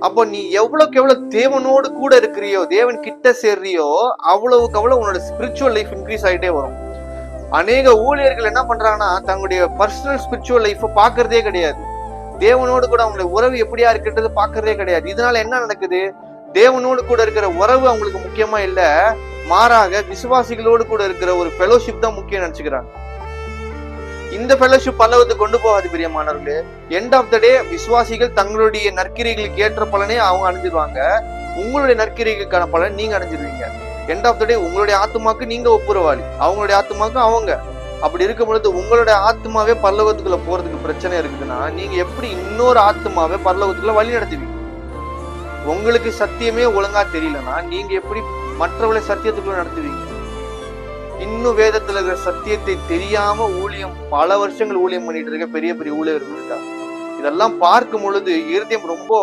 அப்போ நீ எவ்வளவுக்கு எவ்வளவு தேவனோடு கூட இருக்கிறியோ தேவன் கிட்ட சேர்றியோ அவ்வளவுக்கு அவ்வளவு உன்னோட ஸ்பிரிச்சுவல் லைஃப் இன்க்ரீஸ் ஆகிட்டே வரும். அநேக ஊழியர்கள் என்ன பண்றாங்கன்னா தங்களுடைய பர்சனல் ஸ்பிரிச்சுவல் லைஃப்பை பார்க்கறதே கிடையாது. தேவனோடு கூட அவங்களுடைய உறவு எப்படியா இருக்குன்றது பார்க்கறதே கிடையாது. இதனால என்ன நடக்குது? தேவனோடு கூட இருக்கிற உறவு அவங்களுக்கு முக்கியமா இல்ல மாறாக விசுவாசிகளோடு கூட இருக்கிற ஒரு ஃபெலோஷிப் தான் முக்கியம் நினைச்சுக்கிறாங்க. இந்த ஃபெலோஷிப் பல்லவத்தை கொண்டு போகாது பிரியமானவர்களே. எண்ட் ஆஃப் த டே விசுவாசிகள் தங்களுடைய நற்கிரிகளுக்கு ஏற்ற பலனே அவங்க அணிஞ்சிருவாங்க உங்களுடைய நற்கிரிகளுக்கான பலன் நீங்க அணிஞ்சிருவீங்க எண்ட் ஆஃப் த டே உங்களுடைய ஆத்மாக்கு நீங்க ஒப்புரவாளி. அவங்களுடைய ஆத்மாக்கு அவங்க. அப்படி இருக்கும் பொழுது உங்களுடைய ஆத்மாவே பல்லவத்துக்குள்ள போறதுக்கு பிரச்சனை இருக்குதுன்னா நீங்க எப்படி இன்னொரு ஆத்மாவே பல்லவத்துக்குள்ள வழி நடத்துவீங்க? உங்களுக்கு சத்தியமே ஒழுங்கா தெரியலன்னா நீங்க எப்படி மற்றவர்களை சத்தியத்துக்குள்ள நடத்துவீங்க? இன்னும் வேதத்துல இருக்கிற சத்தியத்தை தெரியாம ஊழியம் பல வருஷங்கள் ஊழியம் பண்ணிட்டு இருக்க பெரிய பெரிய ஊழியர்கள் இருக்காங்க. இதெல்லாம் பார்க்கும் பொழுது இருதயம் ரொம்ப